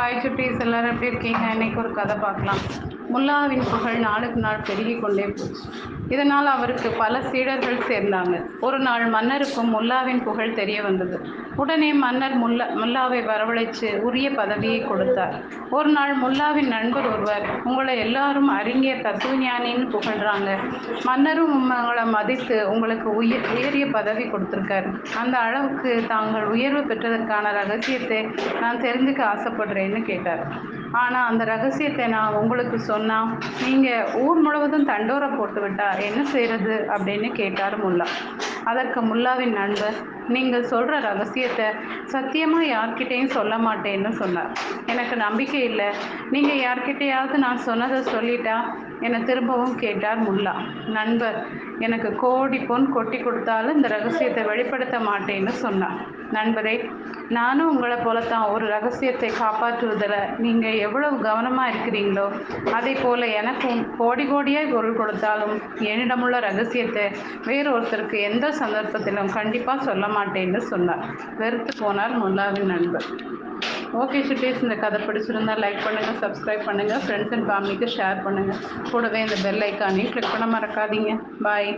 Hi சுட்டீஸ். எல்லாரும் எப்படி இருக்கீங்க? இன்னைக்கு ஒரு கதை பார்க்கலாம். முல்லாவின் புகழ் நாளுக்கு நாள் பெருகி கொண்டே போச்சு. இதனால் அவருக்கு பல சீடர்கள் சேர்ந்தாங்க. ஒரு நாள் மன்னருக்கும் முல்லாவின் புகழ் தெரிய வந்தது. உடனே மன்னர் முல்லா முல்லாவை வரவழைச்சு உரிய பதவியை கொடுத்தார். ஒரு நாள் முல்லாவின் நண்பர் ஒருவர் உங்களை எல்லாரும் அறிஞர் தத்துவஞானின்னு புகழ்றாங்க. மன்னரும் உங்களை மதித்து உங்களுக்கு உயர் உயரிய பதவி கொடுத்துருக்காரு. அந்த அளவுக்கு தாங்கள் உயர்வு பெற்றதற்கான ரகசியத்தை நான் தெரிஞ்சுக்க ஆசைப்படுறேன்னு கேட்டார். ஆனால் அந்த ரகசியத்தை நான் உங்களுக்கு சொன்னால் நீங்கள் ஊர் முழுவதும் தண்டோரை போட்டு விட்டா என்ன செய்கிறது அப்படின்னு கேட்டார் முல்லா. அதற்கு முல்லாவின் நண்பர் நீங்கள் சொல்கிற ரகசியத்தை சத்தியமாக யார்கிட்டேயும் சொல்ல மாட்டேன்னு சொன்னார். எனக்கு நம்பிக்கை இல்லை. நீங்கள் யார்கிட்டயாவது நான் சொன்னதை சொல்லிட்டா என்னை திரும்பவும் கேட்டார் முல்லா. நண்பர் எனக்கு கோடி பொன் கொட்டி கொடுத்தாலும் இந்த ரகசியத்தை வெளிப்படுத்த மாட்டேன்னு சொன்னார். நண்பரே நானும் உங்களை போலத்தான் ஒரு ரகசியத்தை காப்பாற்றுவதில் நீங்கள் எவ்வளவு கவனமாக இருக்கிறீங்களோ அதே போல் எனக்கும் கோடி கோடியாய் பொருள் கொடுத்தாலும் என்னிடமுள்ள ரகசியத்தை வேறு ஒருத்தருக்கு எந்த சந்தர்ப்பத்திலும் கண்டிப்பாக சொல்ல மாட்டேன்னு சொன்னார். வெறுத்து போனார் முல்லாவின் நண்பர். ஓகே சுட்டீஸ் இந்த கதை பிடிச்சிருந்தா லைக் பண்ணுங்கள் சப்ஸ்கிரைப் பண்ணுங்கள் ஃப்ரெண்ட்ஸ் அண்ட் ஃபேமிலிக்கு ஷேர் பண்ணுங்கள் கூடவே இந்த பெல் ஐக்கானையும் கிளிக் பண்ண மறக்காதீங்க. பாய்